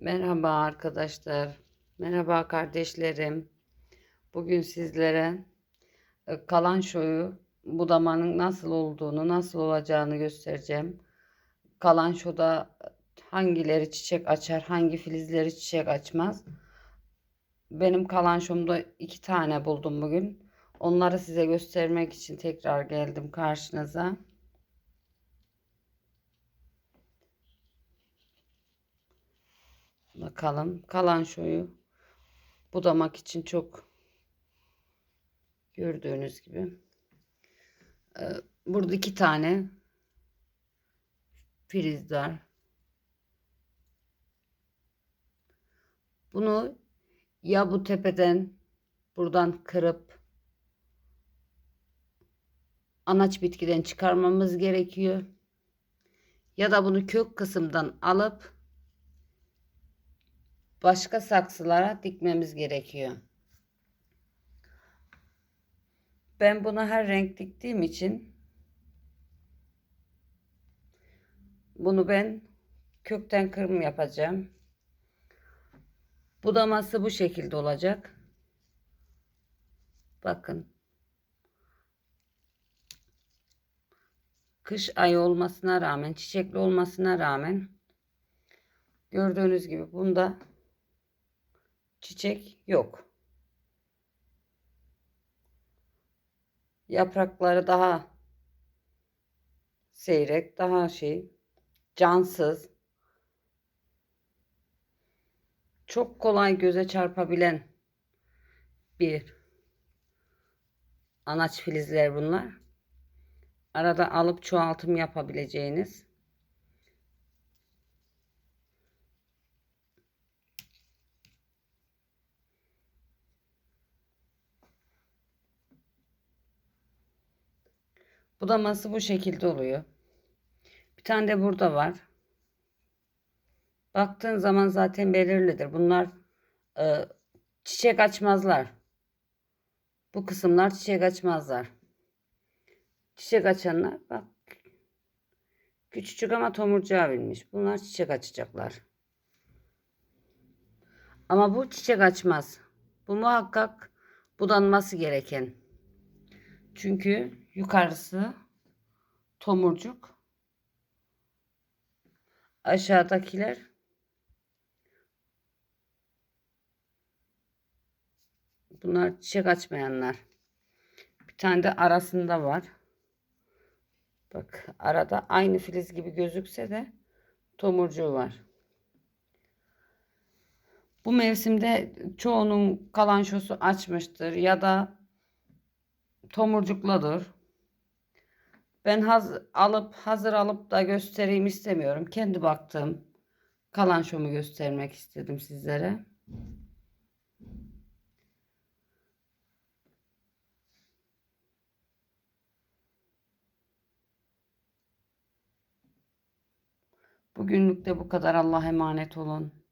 Merhaba arkadaşlar. Merhaba kardeşlerim. Bugün sizlere e, kalançoyu budamanın nasıl olduğunu, nasıl olacağını göstereceğim. Kalançoda hangileri çiçek açar, hangi filizleri çiçek açmaz. Benim kalançomda iki tane buldum bugün. Onları size göstermek için tekrar geldim karşınıza. Bakalım kalançoyu budamak için çok gördüğünüz gibi. Ee, Burada iki tane filizler. Bunu ya bu tepeden buradan kırıp anaç bitkiden çıkarmamız gerekiyor. Ya da bunu kök kısımdan alıp başka saksılara dikmemiz gerekiyor. Ben buna her renk diktiğim için bunu ben kökten kırım yapacağım. Budaması bu şekilde olacak. Bakın. Kış ayı olmasına rağmen, çiçekli olmasına rağmen gördüğünüz gibi bunda çiçek yok. Yaprakları daha seyrek, daha şey, cansız. Çok kolay göze çarpabilen bir anaç filizler bunlar. Arada alıp çoğaltım yapabileceğiniz Budaması bu şekilde oluyor. Bir tane de burada var. Baktığın zaman zaten belirlidir. Bunlar e, çiçek açmazlar. Bu kısımlar çiçek açmazlar. Çiçek açanlar bak küçücük ama tomurcuğa binmiş. Bunlar çiçek açacaklar. Ama bu çiçek açmaz. Bu muhakkak budanması gereken. Çünkü yukarısı tomurcuk. Aşağıdakiler bunlar çiçek açmayanlar. Bir tane de arasında var. Bak arada aynı filiz gibi gözükse de tomurcuğu var. Bu mevsimde çoğunun kalançosu açmıştır ya da tomurcukladır. Ben haz alıp hazır alıp da göstereyim istemiyorum. Kendi baktığım kalançomu göstermek istedim sizlere. Bugünlük de bu kadar. Allah'a emanet olun.